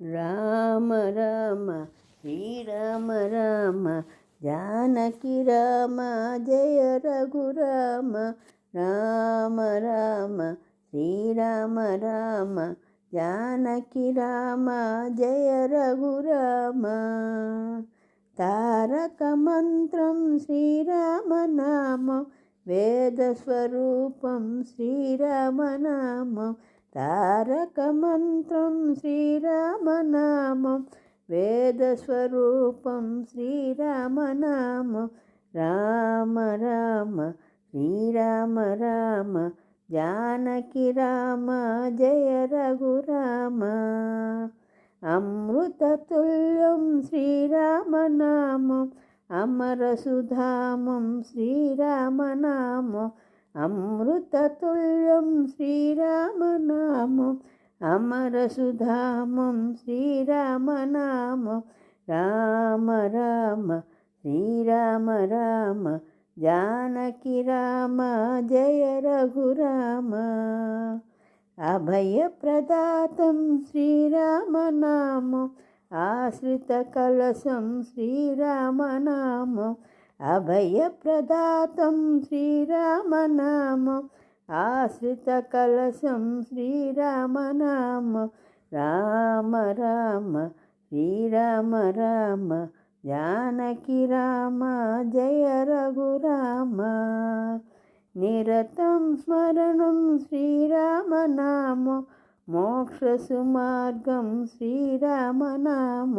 రామ రామ శ్రీరామ రామ జానకి రామ జయ రఘురామ రామ రామ శ్రీరామ రామ జానకి రామ జయ రఘురామ తారక మంత్రం శ్రీరామనామం వేదస్వరూపం శ్రీరామనామం తారకమంత్రం శ్రీరామనామం వేదస్వరూపం శ్రీరామనామం. రామ రామ శ్రీరామ రామ జానకి రామ జయ రఘురామ అమృతతుల్యం శ్రీరామనామం అమరసుధామం శ్రీరామనామం. అమృతతుల్యం శ్రీరామనామం అమరసుధామం శ్రీరామనామం. రామ రామ శ్రీరామ రామ జానకి రామ జయ రఘురామ. అభయప్రదాతం శ్రీరామనామం ఆశ్రిత కలశం శ్రీరామనామం. అభయప్రదాతం శ్రీరామనామం ఆశ్రిత కలశం శ్రీరామనామ రామ రామ శ్రీరామ రామ జానకి రామ జయ రఘురామ నిరతం స్మరణం శ్రీరామనామ శ్రీరామనామం మోక్షసుమార్గం శ్రీరామనామ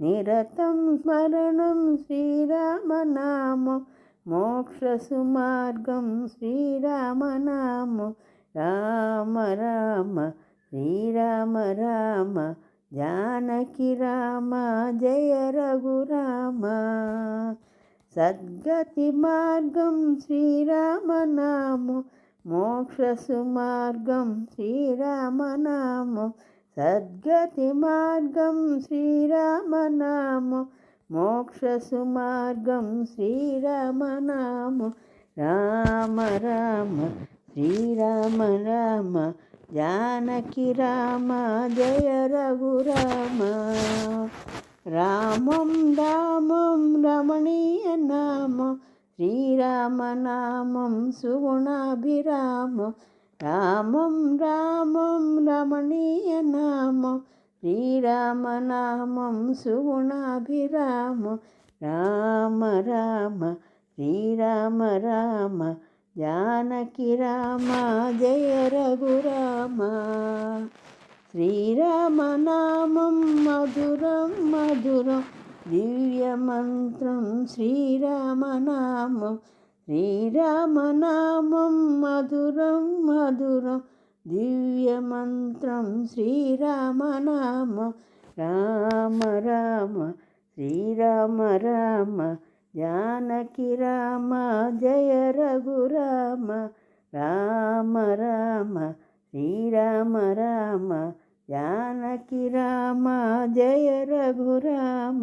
నిరతం స్మరణం శ్రీరామనామం మోక్షసుమార్గం శ్రీరామనామం. రామ రామ శ్రీరామ రామ జానకి రామ జయ రఘురామ సద్గతి మార్గం శ్రీరామనామం మోక్షసుమార్గం శ్రీరామనామం. సద్గతి మార్గం శ్రీరామనామం మోక్షసుమార్గం శ్రీరామనామం. రామ రామ శ్రీరామ రామ జానకి రామ జయ రఘురామ రామం. రామం రమణీయ నామ శ్రీరామనామం సుగుణాభిరామ. రామం రామం రమణీయ నామం శ్రీరామనామం సుగుణాభిరామ రామ రామ శ్రీరామ రామ జానకి రామ జయ రఘురామ శ్రీరామనామం మధురం మధురం దివ్యమంత్రం శ్రీరామనామం శ్రీరామనామం మధురం మధురం దివ్యమంత్రం శ్రీరామనామ రామ రామ శ్రీరామ రామ జానకి రామ జయ రఘురామ రామ రామ శ్రీరామ రామ జానకి రామ జయ రఘురామ.